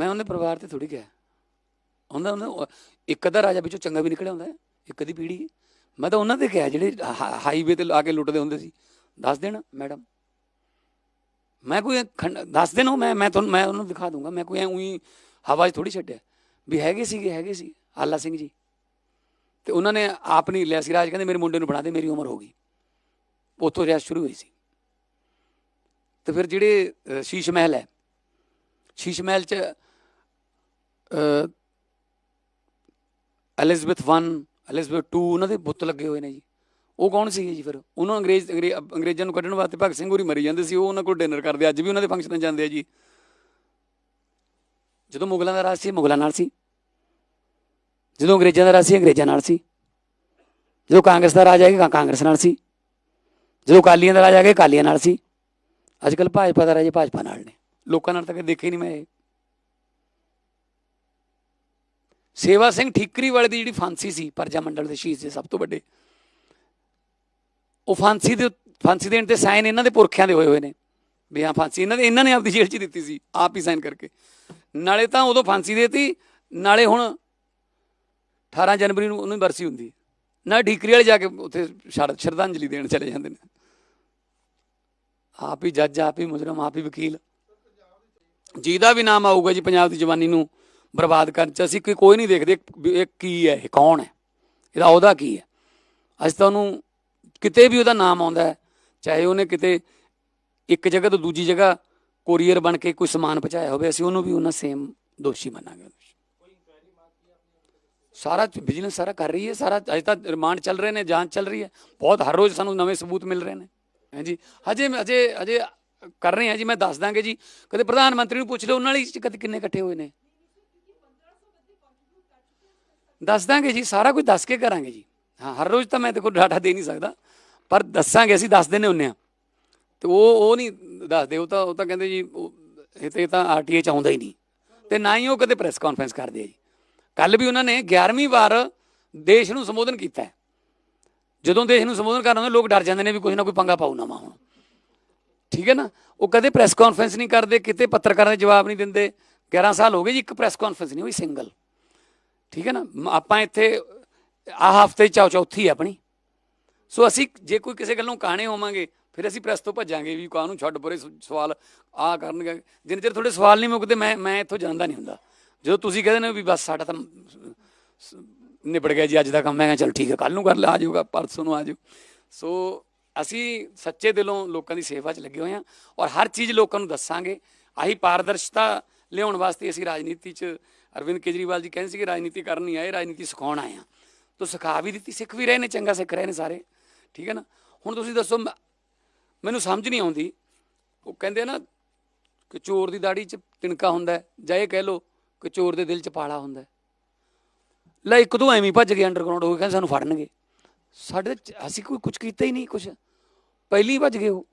ਮੈਂ ਉਹਦੇ ਪਰਿਵਾਰ ਤੇ ਥੋੜੀ ਗਿਆ। ਉਹਨਾਂ ਉਹਨਾਂ ਇੱਕ ਅੱਧਾ ਰਾਜਾ ਵਿੱਚੋਂ ਚੰਗਾ ਵੀ ਨਿਕਲਿਆ ਹੁੰਦਾ ਹੈ, ਇੱਕ ਅੱਧੀ ਪੀੜੀ ਮੈਂ ਤਾਂ ਉਹਨਾਂ ਤੇ ਕਿਹਾ ਜਿਹੜੇ ਹਾ- ਹਾਈਵੇ ਤੇ ਆ ਕੇ ਲੁੱਟਦੇ ਹੁੰਦੇ ਸੀ। ਦੱਸ ਦੇਣ ਮੈਡਮ। ਮੈਂ ਕੋਈ ਖੰਡ- ਦੱਸ ਦੇਣਾ ਮੈਂ ਮੈਂ ਤੁਹਾਨੂੰ ਮੈਂ ਉਹਨੂੰ ਦਿਖਾ ਦੂੰਗਾ। ਮੈਂ ਕੋਈ ਐ ਉਹੀ ਹਵਾ 'ਚ ਥੋੜੀ ਛੱਡਿਆ ਵੀ ਹੈਗੇ ਸੀਗੇ ਹੈਗੇ ਸੀ। ਆਲਾ ਸਿੰਘ ਜੀ। ਤੇ ਉਹਨਾਂ ਨੇ ਆਪ ਨਹੀਂ ਲਿਆ ਸੀ ਰਾਜ। ਕਹਿੰਦੇ ਮੇਰੇ ਮੁੰਡੇ ਨੂੰ ਬਣਾ ਦੇ ਮੇਰੀ ਉਮਰ ਹੋ ਗਈ। ਉੱਥੋਂ ਰਿਆਸਤ ਸ਼ੁਰੂ ਹੋਈ ਸੀ। ਤੇ ਫਿਰ ਜਿਹੜੇ ਸ਼ੀਸ਼ ਮਹਿਲ ਹੈ ਸ਼ੀਸ਼ ਮਹਿਲ 'ਚ ਅ, ਐਲਿਜ਼ਬeth 1 ਐਲਿਜ਼ਬeth 2 ਉਹਨਾਂ ਦੇ ਬੁੱਤ ਲੱਗੇ ਹੋਏ ਨੇ ਜੀ। ਉਹ ਕੌਣ ਸੀਗੇ ਜੀ ਫਿਰ? ਉਹਨਾਂ ਅੰਗਰੇਜ਼ ਅੰਗਰੇ- ਅੰਗਰੇਜ਼ਾਂ ਨੂੰ ਕੱਢਣ ਵਾਸਤੇ ਭਗਤ ਸਿੰਘ ਹੋਰੀ ਮਰੀ ਜਾਂਦੇ ਸੀ ਉਹ ਉਹਨਾਂ ਕੋਲ ਡਿਨਰ ਕਰਦੇ। ਅੱਜ ਵੀ ਉਹਨਾਂ ਦੇ ਫੰਕਸ਼ਨਾਂ ਜਾਂਦੇ ਆ ਜੀ। ਜਦੋਂ ਮੁਗਲਾਂ ਦਾ ਰਾਜ ਸੀ ਮੁਗਲਾਂ ਨਾਲ ਸੀ। ਜਦੋਂ ਅੰਗਰੇਜ਼ਾਂ ਦਾ ਰਾਜ ਸੀ ਅੰਗਰੇਜ਼ਾਂ ਨਾਲ ਸੀ। ਜਦੋਂ ਕਾਂਗਰਸ ਦਾ ਰਾਜ ਆਏਗਾ ਕਾਂਗਰਸ ਨਾਲ ਸੀ। ਜਦੋਂ ਕਾਲੀਆਂ ਦਾ ਰਾਜ ਆ ਗਿਆ ਕਾਲੀਆਂ ਨਾਲ ਸੀ। ਅੱਜ ਕੱਲ ਭਾਜਪਾ ਦਾ ਰਾਜ ਭਾਜਪਾ ਨਾਲ ਨੇ। ਲੋਕਾਂ ਨਾਲ ਤਾਂ ਕਦੇ ਦੇਖੇ ਹੀ ਨਹੀਂ ਮੈਂ ਇਹ ਸੇਵਾ ਸਿੰਘ ਠੀਕਰੀ ਵਾਲੇ ਦੀ ਜਿਹੜੀ ਫਾਂਸੀ ਸੀ, ਪਰਜਾ ਮੰਡਲ ਦੇ ਸ਼ਹੀਦ ਦੇ ਸਭ ਤੋਂ ਵੱਡੇ। ਉਹ ਫਾਂਸੀ ਦੇ, ਫਾਂਸੀ ਦੇਣ ਤੇ ਸਾਈਨ ਇਹਨਾਂ ਦੇ ਪੁਰਖਿਆਂ ਦੇ ਹੋਏ ਹੋਏ ਨੇ। ਵੀ ਹਾਂ, ਫਾਂਸੀ ਇਹਨਾਂ ਦੇ, ਇਹਨਾਂ ਨੇ ਆਪਦੀ ਜੇਲ੍ਹ 'ਚ ਦਿੱਤੀ ਸੀ, ਆਪ ਹੀ ਸਾਈਨ ਕਰਕੇ। ਨਾਲੇ ਤਾਂ ਉਦੋਂ ਫਾਂਸੀ ਦੇਤੀ, ਨਾਲੇ ਹੁਣ 18 ਜਨਵਰੀ ਨੂੰ ਉਹਨੂੰ ਬਰਸੀ ਹੁੰਦੀ ਨਾ ਢੀਕਰੀ ਵਾਲੇ ਜਾ ਕੇ ਉੱਥੇ ਸ਼ਰ- ਸ਼ਰਧਾਂਜਲੀ ਦੇਣ ਚਲੇ ਜਾਂਦੇ ਨੇ। ਆਪ ਹੀ ਜੱਜ, ਆਪ ਹੀ ਮੁਜਰਮ, ਆਪ ਹੀ ਵਕੀਲ। ਜਿਹਦਾ ਵੀ ਨਾਮ ਆਊਗਾ ਜੀ, ਪੰਜਾਬ ਦੀ ਜਵਾਨੀ ਨੂੰ ਬਰਬਾਦ ਕਰਨ ਚ ਅਸੀਂ ਕੋਈ ਕੋਈ ਨਹੀਂ ਦੇਖਦੇ ਇਹ ਕੀ ਹੈ, ਇਹ ਕੌਣ ਹੈ? ਇਹਦਾ ਉਹਦਾ ਕੀ ਹੈ? ਅਸੀਂ ਤਾਂ ਉਹਨੂੰ ਕਿਤੇ ਵੀ ਉਹਦਾ ਨਾਮ ਆਉਂਦਾ ਹੈ, ਚਾਹੇ ਉਹਨੇ ਕਿਤੇ ਇੱਕ ਜਗ੍ਹਾ ਤੋਂ ਦੂਜੀ ਜਗ੍ਹਾ ਕੋਰੀਅਰ ਬਣ ਕੇ ਕੋਈ ਸਮਾਨ ਪਹੁੰਚਾਇਆ ਹੋਵੇ, ਅਸੀਂ ਉਹਨੂੰ ਵੀ ਉਹਨਾਂ ਸੇਮ ਦੋਸ਼ੀ ਮੰਨਾਂਗੇ। ਸਾਰਾ ਬਿਜ਼ਨਸ ਸਾਰਾ ਕਰ ਰਹੀ ਹੈ, ਸਾਰਾ ਅਜੇ ਤਾਂ ਰਿਮਾਂਡ ਚੱਲ ਰਹੇ ਨੇ, ਜਾਂਚ ਚੱਲ ਰਹੀ ਹੈ। ਬਹੁਤ ਹਰ ਰੋਜ਼ ਸਾਨੂੰ ਨਵੇਂ ਸਬੂਤ ਮਿਲ ਰਹੇ ਨੇ। ਹਾਂਜੀ ਹਜੇ ਹਜੇ ਹਜੇ ਕਰ ਰਹੇ ਹਾਂ ਜੀ, ਮੈਂ ਦੱਸ ਦਾਂਗੇ ਜੀ। ਕਦੇ ਪ੍ਰਧਾਨ ਮੰਤਰੀ ਨੂੰ ਪੁੱਛ ਲਓ, ਉਹਨਾਂ ਲਈ ਕਦੇ ਕਿੰਨੇ ਇਕੱਠੇ ਹੋਏ ਨੇ? ਦੱਸ ਦਾਂਗੇ ਜੀ, ਸਾਰਾ ਕੁਝ ਦੱਸ ਕੇ ਕਰਾਂਗੇ ਜੀ। ਹਾਂ, ਹਰ ਰੋਜ਼ ਤਾਂ ਮੈਂ ਦੇਖੋ ਡਾਟਾ ਦੇ ਨਹੀਂ ਸਕਦਾ, ਪਰ ਦੱਸਾਂਗੇ, ਅਸੀਂ ਦੱਸ ਦਿੰਨੇ ਹੁੰਨੇ ਆ ਤੇ ਉਹ ਉਹ ਨਹੀਂ ਦੱਸਦੇ, ਉਹ ਤਾਂ ਉਹ ਤਾਂ ਕਹਿੰਦੇ ਜੀ, ਉਹ, ਇਹ ਤੇ ਤਾਂ ਆਰਟੀਏ ਚ ਆਉਂਦਾ ਹੀ ਨਹੀਂ। ਤੇ ਨਾ ਹੀ ਉਹ ਕਦੇ ਪ੍ਰੈਸ ਕਾਨਫਰੰਸ ਕਰਦੇ ਆ ਜੀ। ਕੱਲ ਵੀ ਉਹਨਾਂ ਨੇ 11ਵੀਂ ਵਾਰ ਦੇਸ਼ ਨੂੰ ਸੰਬੋਧਨ ਕੀਤਾ ਹੈ। ਜਦੋਂ ਦੇਸ਼ ਨੂੰ ਸੰਬੋਧਨ ਕਰਨ ਹੁੰਦੇ ਲੋਕ ਡਰ ਜਾਂਦੇ ਨੇ ਵੀ ਕੋਈ ਨਾ ਕੋਈ ਪੰਗਾ ਪਾਉ ਨਾ ਮਾ ਹੁਣ। ਠੀਕ ਹੈ ਨਾ? ਉਹ ਕਦੇ ਪ੍ਰੈਸ ਕਾਨਫਰੰਸ ਨਹੀਂ ਕਰਦੇ, ਕਿਤੇ ਪੱਤਰਕਾਰਾਂ ਦੇ ਜਵਾਬ ਨਹੀਂ ਦਿੰਦੇ। 11 ਸਾਲ ਹੋ ਗਏ ਜੀ, ਇੱਕ ਪ੍ਰੈਸ ਕਾਨਫਰੰਸ ਨਹੀਂ ਹੋਈ, ਸਿੰਗਲ। ਠੀਕ ਹੈ ਨਾ? ਮ- ਆਪਾਂ ਇੱਥੇ, ਆਹ ਹਫ਼ਤੇ ਚੌ ਚੌਥੀ ਹੈ ਆਪਣੀ। ਸੋ ਅਸੀਂ ਜੇ ਕੋਈ ਕਿਸੇ ਗੱਲੋਂ ਕਾਣੇ ਹੋਵਾਂਗੇ, ਫਿਰ ਅਸੀਂ ਪ੍ਰੈਸ ਤੋਂ ਭੱਜਾਂਗੇ ਵੀ ਕਾਹਨੂੰ ਛੱਡ ਪਰੇ ਸਵਾਲ ਆ ਕਰਨਗੇ। ਜਿੰਨੇ ਚਿਰ ਤੁਹਾਡੇ ਸਵਾਲ ਨਹੀਂ ਮੁੱਕਦੇ, ਮੈਂ ਮੈਂ ਇੱਥੋਂ ਜਾਂਦਾ ਨਹੀਂ ਹੁੰਦਾ। ਜਦੋਂ ਤੁਸੀਂ ਕਹਿੰਦੇ ਨੇ ਵੀ ਬਸ ਸਾਡਾ ਤਾਂ ਸ- ਨਿਬੜ ਗਿਆ ਜੀ, ਅੱਜ ਦਾ ਕੰਮ, ਮੈਂ ਕਿਹਾ ਚਲ ਠੀਕ ਹੈ ਕੱਲ ਨੂੰ ਕਰ ਲਿਆ ਆ ਜਾਊਗਾ, ਪਰਸੋਂ ਨੂੰ ਆ ਜਾਊ। ਸੋ ਅਸੀਂ ਸੱਚੇ ਦਿਲੋਂ ਲੋਕਾਂ ਦੀ ਸੇਵਾ 'ਚ ਲੱਗੇ ਹੋਏ ਹਾਂ ਔਰ ਹਰ ਚੀਜ਼ ਲੋਕਾਂ ਨੂੰ ਦੱਸਾਂਗੇ। ਆਹੀ ਪਾਰਦਰਸ਼ਤਾ ਲਿਆਉਣ ਵਾਸਤੇ ਅਸੀਂ ਰਾਜਨੀਤੀ 'ਚ ਅਰਵਿੰਦ ਕੇਜਰੀਵਾਲ ਜੀ ਕਹਿੰਦੇ ਸੀ ਕਿ ਰਾਜਨੀਤੀ ਕਰਨ ਨਹੀਂ ਆਏ, ਰਾਜਨੀਤੀ ਸਿਖਾਉਣ ਆਏ ਆ। ਤਾਂ ਸਿਖਾ ਵੀ ਦਿੱਤੀ, ਸਿੱਖ ਵੀ ਰਹੇ ਨੇ, ਚੰਗਾ ਸਿੱਖ ਰਹੇ ਨੇ ਸਾਰੇ। ਠੀਕ ਹੈ ਨਾ? ਹੁਣ ਤੁਸੀਂ ਦੱਸੋ, ਮੈਂ- ਮੈਨੂੰ ਸਮਝ ਨਹੀਂ ਆਉਂਦੀ। ਉਹ ਕਹਿੰਦੇ ਨਾ, ਕਿ ਚੋਰ ਦੀ ਦਾੜੀ 'ਚ ਤਿਣਕਾ ਹੁੰਦਾ ਜਾਂ ਇਹ ਕਹਿ ਲੋ ਕਿ ਚੋਰ ਦੇ ਦਿਲ 'ਚ ਪਾਲਾ ਹੁੰਦਾ ਲੈ, ਇੱਕ ਦੋ ਐਵੇਂ ਭੱਜ ਗਏ ਅੰਡਰਗਰਾਉਂਡ ਹੋ ਗਏ ਕਹਿੰਦੇ ਸਾਨੂੰ ਫੜਨਗੇ। ਸਾਡੇ ਅਸੀਂ ਕੋਈ ਕੁਝ ਕੀਤਾ ਹੀ ਨਹੀਂ ਕੁਝ ਪਹਿਲੀ ਭੱਜ ਗਏ ਉਹ।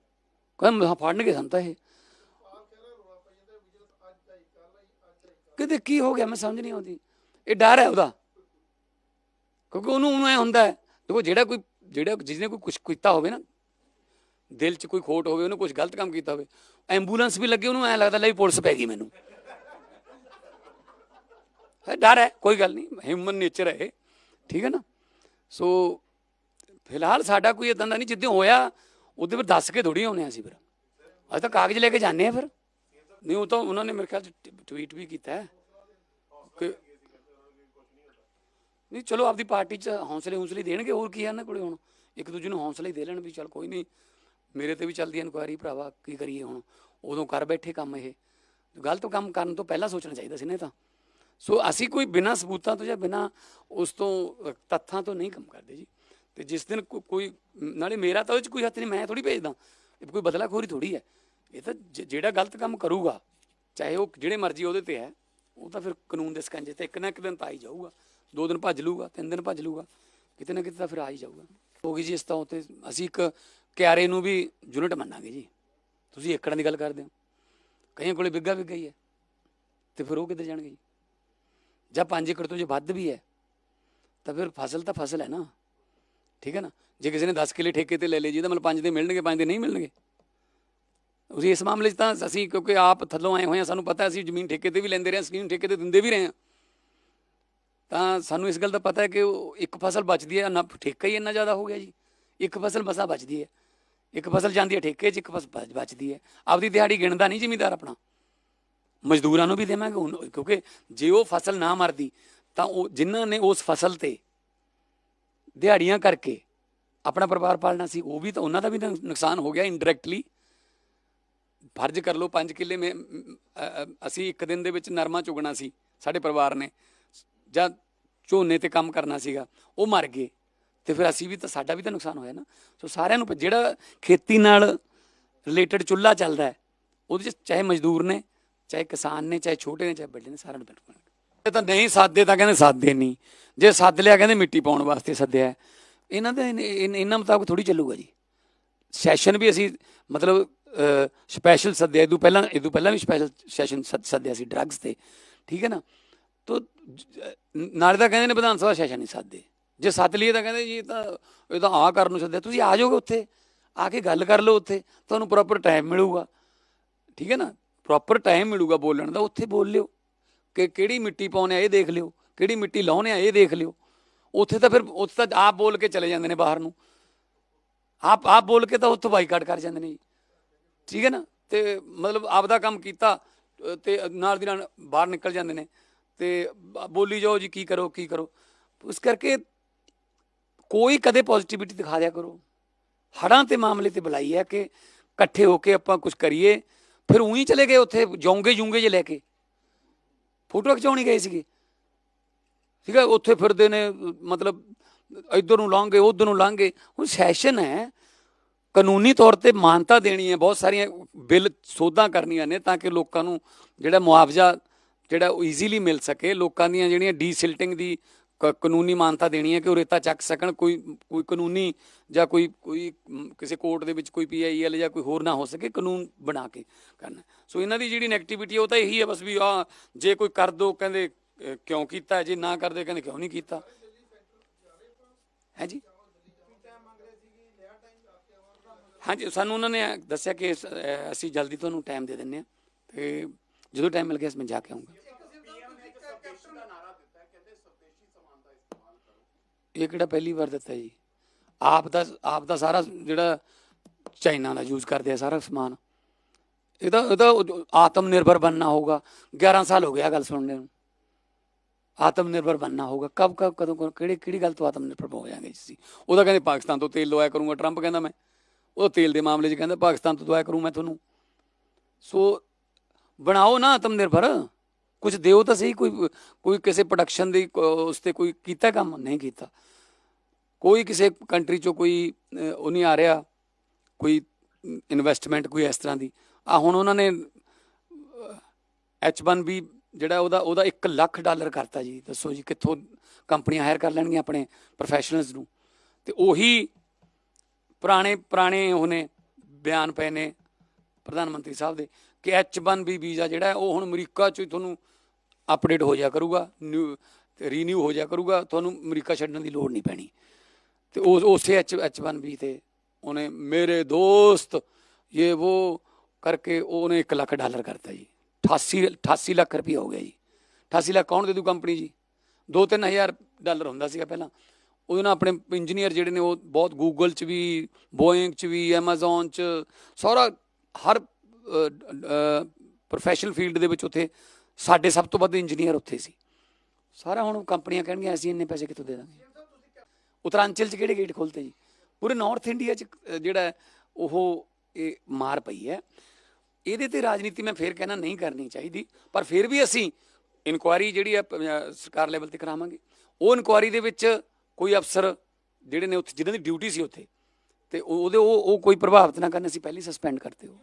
ਕਹਿੰਦੇ, ਹਾਂ, ਫੜਨਗੇ ਸਾਨੂੰ ਤਾਂ ਇਹ। ਕਿਤੇ ਕੀ ਹੋ ਗਿਆ ਮੈਂ ਸਮਝ ਨਹੀਂ ਆਉਂਦੀ। ਇਹ ਡਰ ਹੈ ਉਹਦਾ। ਕਿਉਂਕਿ ਉਹਨੂੰ ਉਹਨੂੰ ਐ ਹੁੰਦਾ ਹੈ। ਦੇਖੋ ਜਿਹੜਾ ਕੋਈ ਜਿਹੜਾ ਜਿਹਨੇ ਕੋਈ ਕੁਝ ਕੀਤਾ ਹੋਵੇ ਨਾ, ਦਿਲ 'ਚ ਕੋਈ ਖੋਟ ਹੋਵੇ, ਉਹਨੇ ਕੁਝ ਗਲਤ ਕੰਮ ਕੀਤਾ ਹੋਵੇ, ਐਂਬੂਲੈਂਸ ਵੀ ਲੱਗੇ, ਉਹਨੂੰ ਐ ਲੱਗਦਾ ਲੈ ਵੀ ਪੁਲਿਸ ਪੈ ਗਈ ਮੈਨੂੰ। ਡਰ ਹੈ, ਕੋਈ ਗੱਲ ਨਹੀਂ ਹਿਊਮਨ ਨੇਚਰ ਹੈ ਇਹ। ਠੀਕ ਹੈ ਨਾ? ਸੋ ਫਿਲਹਾਲ ਸਾਡਾ ਕੋਈ ਇਦਾਂ ਦਾ ਨਹੀਂ, ਜਿੱਦਾਂ ਹੋਇਆ, ਉਹਦੇ ਪਰ ਦੱਸ ਕੇ ਥੋੜੀ ਆਉਨੇ ਅਸੀਂ ਫਿਰ। ਅਸੀਂ ਤਾਂ ਕਾਗਜ਼ ਲੈ ਕੇ ਜਾਂਦੇ ਆ ਫਿਰ। ਨਹੀਂ, ਉਹ ਤਾਂ ਉਹਨਾਂ ਨੇ ਮੇਰੇ ਖਿਆਲ ਚ ਟਵੀਟ ਵੀ ਕੀਤਾ ਹੈ। ਕਿ ਨਹੀਂ, ਚਲੋ ਆਪਦੀ ਪਾਰਟੀ 'ਚ ਹੌਸਲੇ ਹੌਸਲੇ ਦੇਣਗੇ, ਹੋਰ ਕੀ ਹੈ ਇਹਨਾਂ ਕੋਲੇ ਹੁਣ? ਇੱਕ ਦੂਜੇ ਨੂੰ ਹੌਸਲੇ ਦੇ ਲੈਣ ਵੀ ਚੱਲ ਕੋਈ ਨਹੀਂ। ਮੇਰੇ ਤੇ ਵੀ ਚੱਲਦੀ ਇਨਕੁਆਇਰੀ ਭਰਾਵਾ, ਕੀ ਕਰੀਏ ਹੁਣ? ਉਦੋਂ ਕਰ ਬੈਠੇ ਕੰਮ ਇਹ। ਗਲਤ ਕੰਮ ਕਰਨ ਤੋਂ ਪਹਿਲਾਂ ਸੋਚਣਾ ਚਾਹੀਦਾ ਸੀ ਨੇ ਤਾਂ। ਸੋ ਅਸੀਂ ਕੋਈ ਬਿਨਾਂ ਸਬੂਤਾਂ ਤੋਂ ਜਾਂ ਬਿਨਾਂ ਉਸ ਤੋਂ ਤੱਥਾਂ ਤੋਂ ਨਹੀਂ ਕੰਮ ਕਰਦੇ ਜੀ। ਤੇ ਜਿਸ ਦਿਨ ਕੋ- ਕੋਈ, ਨਾਲੇ ਮੇਰਾ ਤਾਂ ਉਹ 'ਚ ਕੋਈ ਹੱਥ ਨਹੀਂ, ਮੈਂ ਥੋੜੀ ਭੇਜਦਾ। ਕੋਈ ਬਦਲਾਖੋਰੀ ਥੋੜੀ ਹੈ। ਇਹ ਤਾਂ ਜ- ਜਿਹੜਾ ਗਲਤ ਕੰਮ ਕਰੂਗਾ, ਚਾਹੇ ਉਹ ਜਿਹੜੇ ਮਰਜ਼ੀ ਉਹਦੇ ਤੇ ਹੈ, ਉਹ ਤਾਂ ਫਿਰ ਕਾਨੂੰਨ ਦੇ ਸਕੰਜੇ ਤੇ ਇੱਕ ਨਾ ਇੱਕ ਦਿਨ ਤਾਂ ਆ ਹੀ ਜਾਊਗਾ। ਦੋ ਦਿਨ ਭੱਜ ਲੂਗਾ ਤਿੰਨ ਦਿਨ ਭੱਜ ਲੂਗਾ ਕਿਤੇ ਨਾ ਕਿਤੇ ਤਾਂ ਫਿਰ ਆ ਹੀ ਜਾਊਗਾ। ਹੋ ਗਈ ਜੀ ਇਸ ਤਾਂ ਉਤੇ ਅਸੀਂ ਇੱਕ ਕਿਆਰੇ ਨੂੰ ਵੀ ਯੂਨਿਟ ਮੰਨਾਂਗੇ ਜੀ। ਤੁਸੀਂ ਏਕੜਾਂ ਦੀ ਗੱਲ ਕਰਦੇ ਹੋ। ਕਈਆਂ ਕੋਲੇ ਬਿੱਗਾ ਬਿੱਗਾ ਹੀ ਹੈ, ਤੇ ਫਿਰ ਉਹ ਕਿੱਧਰ ਜਾਣਗੇ ਜੀ? ਜਾਂ 5 ਏਕੜ ਤੋਂ ਜੇ ਵੱਧ ਵੀ ਹੈ, ਤਾਂ ਫਿਰ ਫਸਲ ਤਾਂ ਫਸਲ ਹੈ ਨਾ। ਠੀਕ ਹੈ ਨਾ? ਜੇ ਕਿਸੇ ਨੇ 10 ਕਿੱਲੇ ਠੇਕੇ ਤੇ ਲੈ ਲਏ ਜੀ ਤਾਂ ਮਤਲਬ 5 ਦੇ ਮਿਲਣਗੇ 5 ਦੇ ਨਹੀਂ ਮਿਲਣਗੇ ਤੁਸੀਂ ਇਸ ਮਾਮਲੇ 'ਚ ਤਾਂ ਅਸੀਂ ਕਿਉਂਕਿ ਆਪ ਥੱਲੋਂ ਆਏ ਹੋਏ ਹਾਂ, ਸਾਨੂੰ ਪਤਾ ਅਸੀਂ ਜ਼ਮੀਨ ਠੇਕੇ ਤੇ ਵੀ ਲੈਂਦੇ ਰਹੇ ਹਾਂ ਸਕੀਮ ਠੇਕੇ ਤੇ ਦਿੰਦੇ ਵੀ ਰਹੇ ਹਾਂ। ਤਾਂ ਸਾਨੂੰ ਇਸ ਗੱਲ ਦਾ ਪਤਾ ਹੈ ਕਿ ਉਹ ਇੱਕ ਫਸਲ ਬਚਦੀ ਹੈ, ਨਾ ਠੇਕਾ ਹੀ ਇੰਨਾ ਜ਼ਿਆਦਾ ਹੋ ਗਿਆ ਜੀ। ਇੱਕ ਫਸਲ ਮਸਾ ਬਚਦੀ ਹੈ। ਇੱਕ ਫਸਲ ਜਾਂਦੀ ਹੈ ਠੇਕੇ 'ਚ, ਇੱਕ ਫਸਲ ਬਚਦੀ ਹੈ। ਆਪਦੀ ਦਿਹਾੜੀ ਗਿਣਦਾ ਨਹੀਂ ਜ਼ਿਮੀਦਾਰ ਆਪਣਾ। ਮਜ਼ਦੂਰਾਂ ਨੂੰ ਵੀ ਦੇਵਾਂਗੇ ਹੁਣ, ਕਿਉਂਕਿ ਜੇ ਉਹ ਫਸਲ ਨਾ ਮਰਦੀ, ਤਾਂ ਉਹ, ਜਿਨ੍ਹਾਂ ਨੇ ਉਸ ਫਸਲ ਤੇ ਦਿਹਾੜੀਆਂ ਕਰਕੇ ਆਪਣਾ ਪਰਿਵਾਰ ਪਾਲਣਾ ਸੀ, ਉਹ ਵੀ ਤਾਂ ਉਹਨਾਂ ਦਾ ਵੀ ਨੁਕਸਾਨ ਹੋ ਗਿਆ ਇਨਡਾਇਰੈਕਟਲੀ ਫਰਜ਼ ਕਰ ਲਓ 5 ਕਿੱਲੇ ਮੇ ਅਸੀਂ ਇੱਕ ਦਿਨ ਦੇ ਵਿੱਚ ਨਰਮਾ ਚੁਗਣਾ ਸੀ, ਸਾਡੇ ਪਰਿਵਾਰ ਨੇ। ਜਾਂ ਝੋਨੇ ਤੇ ਕੰਮ ਕਰਨਾ ਸੀਗਾ, ਉਹ ਮਰ ਗਏ। ਤੇ ਫਿਰ ਅਸੀਂ ਵੀ ਤਾਂ, ਸਾਡਾ ਵੀ ਤਾਂ ਨੁਕਸਾਨ ਹੋਇਆ ਨਾ। ਸੋ ਸਾਰਿਆਂ ਨੂੰ, ਜਿਹੜਾ ਖੇਤੀ ਨਾਲ ਰਿਲੇਟਡ ਚੁੱਲ੍ਹਾ ਚੱਲਦਾ ਹੈ, ਉਹਦੇ ਚ ਚਾਹੇ ਮਜ਼ਦੂਰ ਨੇ, ਚਾਹੇ ਕਿਸਾਨ ਨੇ, ਚਾਹੇ ਛੋਟੇ ਨੇ, ਚਾਹੇ ਵੱਡੇ ਨੇ, ਸਾਰਿਆਂ ਨੂੰ ਬਿਲਕੁਲ ਇਹ ਤਾਂ ਨਹੀਂ ਸਾਦੇ ਤਾਂ ਕਹਿੰਦੇ ਸਾਦੇ ਨਹੀਂ। ਜੇ ਸੱਦ ਲਿਆ ਕਹਿੰਦੇ ਮਿੱਟੀ ਪਾਉਣ ਵਾਸਤੇ ਸੱਦਿਆ ਇਹਨਾਂ ਦੇ ਇਹਨਾਂ ਮੁਤਾਬਕ ਥੋੜੀ ਚੱਲੂਗਾ ਜੀ। ਸੈਸ਼ਨ ਵੀ ਅਸੀਂ, ਮਤਲਬ ਸਪੈਸ਼ਲ ਸੱਦਿਆ ਇਹ ਤੋਂ ਪਹਿਲਾਂ ਇਹ ਤੋਂ ਪਹਿਲਾਂ ਵੀ ਸਪੈਸ਼ਲ ਸੈਸ਼ਨ ਸੱਦਿਆ ਸੀ ਡਰੱਗਸ ਤੇ, ਠੀਕ ਹੈ ਨਾ? ਤੋ ਨਾਲੇ ਤਾਂ ਕਹਿੰਦੇ ਨੇ ਵਿਧਾਨ ਸਭਾ ਸੈਸ਼ਨ ਨਹੀਂ ਸੱਦਦੇ। ਜੇ ਸੱਦ ਲਈਏ ਤਾਂ ਕਹਿੰਦੇ ਜੀ ਤਾਂ, ਇਹ ਤਾਂ ਆ ਕਰਨ ਨੂੰ ਸੱਦਿਆ। ਤੁਸੀਂ ਆ ਜਾਓਗੇ ਉੱਥੇ, ਆ ਕੇ ਗੱਲ ਕਰ ਲਓ ਉੱਥੇ, ਤੁਹਾਨੂੰ ਪ੍ਰੋਪਰ ਟਾਈਮ ਮਿਲੂਗਾ। ਠੀਕ ਹੈ ਨਾ? ਪ੍ਰੋਪਰ ਟਾਈਮ ਮਿਲੂਗਾ ਬੋਲਣ ਦਾ, ਉੱਥੇ ਬੋਲ ਲਿਓ। ਕਿ ਕਿਹੜੀ ਮਿੱਟੀ ਪਾਉਣੇ ਆ, ਇਹ ਦੇਖ ਲਿਓ। ਕਿਹੜੀ ਮਿੱਟੀ ਲਾਉਣੇ ਆ, ਇਹ ਦੇਖ ਲਿਓ। ਉੱਥੇ ਤਾਂ ਫਿਰ, ਉੱਥੇ ਤਾਂ ਆਪ ਬੋਲ ਕੇ ਚਲੇ ਜਾਂਦੇ ਨੇ ਬਾਹਰ ਨੂੰ। ਆਪ ਆਪ ਬੋਲ ਕੇ ਤਾਂ ਉੱਥੋਂ ਬਾਈਕਾਟ ਕਰ ਜਾਂਦੇ ਨੇ ਜੀ। ਠੀਕ ਹੈ ਨਾ? ਤੇ ਮਤਲਬ ਆਪਦਾ ਕੰਮ ਕੀਤਾ ਅ, ਤੇ ਨਾਲ ਦੀ ਨਾਲ ਬਾਹਰ ਨਿਕਲ ਜਾਂਦੇ ਨੇ। ਤੇ ਬੋਲੀ ਜਾਓ ਜੀ ਕੀ ਕਰੋ ਕੀ ਕਰੋ। ਇਸ ਕਰਕੇ ਕੋਈ ਕਦੇ ਪੋਜ਼ਿਟਿਵਿਟੀ ਦਿਖਾ ਦਿਆ ਕਰੋ। ਹੜਾਂ ਤੇ ਮਾਮਲੇ ਤੇ ਬੁਲਾਈ ਹੈ ਕਿ ਇਕੱਠੇ ਹੋ ਕੇ ਆਪਾਂ ਕੁਝ ਕਰੀਏ। ਫਿਰ ਉਹੀ ਚਲੇ ਗਏ ਉੱਥੇ ਜੋਂਗੇ ਜੂੰਗੇ ਜੇ ਲੈ ਕੇ। ਫੋਟੋ ਖਿਚਾਉਣੀ ਗਏ ਸੀਗੇ। ਠੀਕ ਹੈ ਉੱਥੇ ਫਿਰਦੇ ਨੇ ਮਤਲਬ ਇੱਧਰ ਨੂੰ ਲੰਘੇ ਉਧਰ ਨੂੰ ਲੰਘੇ ਹੁਣ ਸੈਸ਼ਨ ਹੈ। ਕਾਨੂੰਨੀ ਤੌਰ ਤੇ ਮਾਨਤਾ ਦੇਣੀ ਹੈ, ਬਹੁਤ ਸਾਰੀਆਂ ਬਿੱਲ ਸੋਧਾਂ ਕਰਨੀਆਂ ਨੇ ਤਾਂ ਕਿ ਲੋਕਾਂ ਨੂੰ ਜਿਹੜਾ ਮੁਆਵਜ਼ਾ ਜਿਹੜਾ ਉਹ ਈਜ਼ੀਲੀ ਮਿਲ ਸਕੇ। ਲੋਕਾਂ ਦੀਆਂ ਜਿਹੜੀਆਂ ਡੀਸਿਲਟਿੰਗ ਦੀ ਕ- ਕਾਨੂੰਨੀ ਮਾਨਤਾ ਦੇਣੀ ਹੈ ਕਿ ਉਹ ਰੇਤਾ ਚੱਕ ਸਕਣ, ਕੋਈ ਕੋਈ ਕਾਨੂੰਨੀ ਜਾਂ ਕੋਈ ਕੋਈ ਕਿਸੇ ਕੋਰਟ ਦੇ ਵਿੱਚ ਕੋਈ ਪੀਆਈਐਲ ਜਾਂ ਕੋਈ ਹੋਰ ਨਾ ਹੋ ਸਕੇ, ਕਾਨੂੰਨ ਬਣਾ ਕੇ ਕਰਨਾ। ਸੋ ਇਹਨਾਂ ਦੀ ਜਿਹੜੀ ਨੈਗੇਟਿਵਿਟੀ ਉਹ ਤਾਂ ਇਹੀ ਹੈ ਬਸ ਵੀ ਆ ਜੇ ਕੋਈ ਕਰ ਦੋ, ਕਹਿੰਦੇ ਕਿਉਂ ਕੀਤਾ, ਜੇ ਨਾ ਕਰਦੇ, ਕਹਿੰਦੇ ਕਿਉਂ ਨਹੀਂ ਕੀਤਾ? ਹੈ ਜੀ? ਹਾਂਜੀ, ਸਾਨੂੰ ਉਹਨਾਂ ਨੇ ਦੱਸਿਆ ਕਿ ਅਸੀਂ ਜਲਦੀ ਤੁਹਾਨੂੰ ਟਾਈਮ ਦੇ ਦਿੰਨੇ ਆ ਤੇ ਜਦੋਂ ਟਾਈਮ ਮਿਲ ਗਿਆ, ਮੈਂ ਜਾ ਕੇ ਆਉਂਗਾ ਇਹ ਕਿਹੜਾ ਪਹਿਲੀ ਵਾਰ ਦਿੱਤਾ ਜੀ? ਆਪ ਦਾ ਆਪ ਦਾ ਸਾਰਾ ਜਿਹੜਾ ਚਾਈਨਾ ਦਾ ਯੂਜ਼ ਕਰਦੇ ਆ, ਸਾਰਾ ਸਮਾਨ। ਇਹਦਾ ਇਹਦਾ ਆਤਮ ਨਿਰਭਰ ਬਣਨਾ ਹੋਗਾ 11 ਸਾਲ ਹੋ ਗਿਆ ਗੱਲ ਸੁਣਨੇ ਨੂੰ। ਆਤਮ ਨਿਰਭਰ ਬਣਨਾ ਹੋਗਾ ਕਬ ਕਬ, ਕਦੋਂ, ਕਦੋਂ- ਕਿਹੜੀ ਕਿਹੜੀ ਗੱਲ ਤੋਂ ਆਤਮ ਨਿਰਭਰ ਹੋ ਜਾਾਂਗੇ ਜੀ ਉਹਦਾ ਕਹਿੰਦੇ ਪਾਕਿਸਤਾਨ ਤੋਂ ਤੇਲ ਲਵਾਇਆ ਕਰੂੰਗਾ, ਟਰੰਪ ਕਹਿੰਦਾ ਮੈਂ। ਉਹ ਤੇਲ ਦੇ ਮਾਮਲੇ 'ਚ ਕਹਿੰਦਾ, ਪਾਕਿਸਤਾਨ ਤੋਂ ਦਵਾਇਆ ਕਰੂੰ ਮੈਂ ਤੁਹਾਨੂੰ। ਸੋ ਬਣਾਓ ਨਾ ਆਤਮ ਨਿਰਭਰ ਕੁਝ ਦਿਓ ਤਾਂ ਸਹੀ, ਕੋਈ ਕੋਈ ਕਿਸੇ ਪ੍ਰੋਡਕਸ਼ਨ ਦੀ ਉਸ ਤੇ ਕੋਈ ਕੀਤਾ ਕੰਮ? ਨਹੀਂ ਕੀਤਾ। ਕੋਈ ਕਿਸੇ ਕੰਟਰੀ ਚੋਂ ਕੋਈ ਉਹ ਨਹੀਂ ਆ ਰਿਹਾ, ਕੋਈ ਇਨਵੈਸਟਮੈਂਟ ਕੋਈ ਇਸ ਤਰ੍ਹਾਂ ਦੀ। ਆ ਹੁਣ ਉਹਨਾਂ ਨੇ H1B ਜਿਹੜਾ ਉਹਦਾ ਉਹਦਾ 1 ਲੱਖ ਡਾਲਰ ਕਰਤਾ ਜੀ। ਦੱਸੋ ਜੀ ਕਿੱਥੋਂ ਕੰਪਨੀਆਂ ਹਾਇਰ ਕਰ ਲੈਣਗੀਆਂ ਆਪਣੇ ਪ੍ਰੋਫੈਸ਼ਨਲਸ ਨੂੰ। ਤੇ ਉਹੀ ਪੁਰਾਣੇ ਪੁਰਾਣੇ ਉਹਨੇ ਬਿਆਨ ਪਏ ਨੇ ਪ੍ਰਧਾਨ ਮੰਤਰੀ ਸਾਹਿਬ ਦੇ ਕਿ H1B ਵੀਜ਼ਾ ਜਿਹੜਾ ਉਹ ਹੁਣ ਅਮਰੀਕਾ ਚ ਹੀ ਤੁਹਾਨੂੰ ਅਪਡੇਟ ਹੋ ਜਾ ਕਰੂਗਾ ਨਿਊ ਰੀਨਿਊ ਹੋ ਜਾ ਕਰੂਗਾ, ਤੁਹਾਨੂੰ ਅਮਰੀਕਾ ਛੱਡਣ ਦੀ ਲੋੜ ਨਹੀਂ ਪੈਣੀ। ਤੇ ਉਸ, ਉਸੇ H H1B ਤੇ ਉਹਨੇ ਮੇਰੇ ਦੋਸਤ ਇਹ ਉਹ ਕਰਕੇ ਉਹਨੇ 1 ਲੱਖ ਡਾਲਰ ਕਰਤਾ ਜੀ। 88 88 ਲੱਖ ਰੁਪਏ ਹੋ ਗਿਆ ਜੀ। 88 ਲੱਖ ਕੌਣ ਦੇ ਦੂ ਕੰਪਨੀ ਜੀ? 2-3000 ਡਾਲਰ ਹੁੰਦਾ ਸੀਗਾ ਪਹਿਲਾਂ। ਉਹਦੇ ਨਾਲ ਆਪਣੇ ਇੰਜੀਨੀਅਰ ਜਿਹੜੇ ਨੇ ਉਹ ਬਹੁਤ ਗੂਗਲ 'ਚ ਵੀ ਬੋਇੰਗ 'ਚ ਵੀ ਐਮਾਜ਼ਨ 'ਚ ਸਾਰਾ ਹਰ ਪ੍ਰੋਫੈਸ਼ਨਲ ਫੀਲਡ ਦੇ ਵਿੱਚ ਉੱਥੇ ਸਾਡੇ ਸਭ ਤੋਂ ਵੱਧ ਇੰਜੀਨੀਅਰ ਉੱਥੇ ਸੀ। ਸਾਰਾ ਹੁਣ ਕੰਪਨੀਆਂ ਕਹਿਣਗੀਆਂ ਅਸੀਂ ਇੰਨੇ ਪੈਸੇ ਕਿੱਥੋਂ ਦੇ ਦਾਂਗੇ? ਉਤਰਾਂਚਲ 'ਚ ਕਿਹੜੇ ਗੇਟ ਖੋਲਤੇ ਜੀ? ਪੂਰੇ ਨਾਰਥ ਇੰਡੀਆ 'ਚ ਜਿਹੜਾ ਹੈ, ਉਹ ਇਹ ਮਾਰ ਪਈ ਹੈ। ਇਹਦੇ ਤੇ ਰਾਜਨੀਤੀ ਮੈਂ ਫੇਰ ਕਹਿਣਾ ਨਹੀਂ ਕਰਨੀ ਚਾਹੀਦੀ ਪਰ ਫਿਰ ਵੀ ਅਸੀਂ ਇਨਕੁਆਇਰੀ ਜਿਹੜੀ ਹੈ ਸਰਕਾਰ ਲੈਵਲ ਤੇ ਕਰਾਵਾਂਗੇ। ਉਹ ਇਨਕੁਆਇਰੀ ਦੇ ਵਿੱਚ ਕੋਈ ਅਫਸਰ ਜਿਹੜੇ ਨੇ ਉੱਥੇ, ਜਿਨ੍ਹਾਂ ਦੀ ਡਿਊਟੀ ਸੀ ਉੱਥੇ, ਤੇ ਉਹ- ਉਹਦੇ ਉਹ ਉਹ ਕੋਈ ਪ੍ਰਭਾਵਿਤ ਨਾ ਕਰਨ, ਅਸੀਂ ਪਹਿਲੀ ਸਸਪੈਂਡ ਕਰਤੇ ਹੋ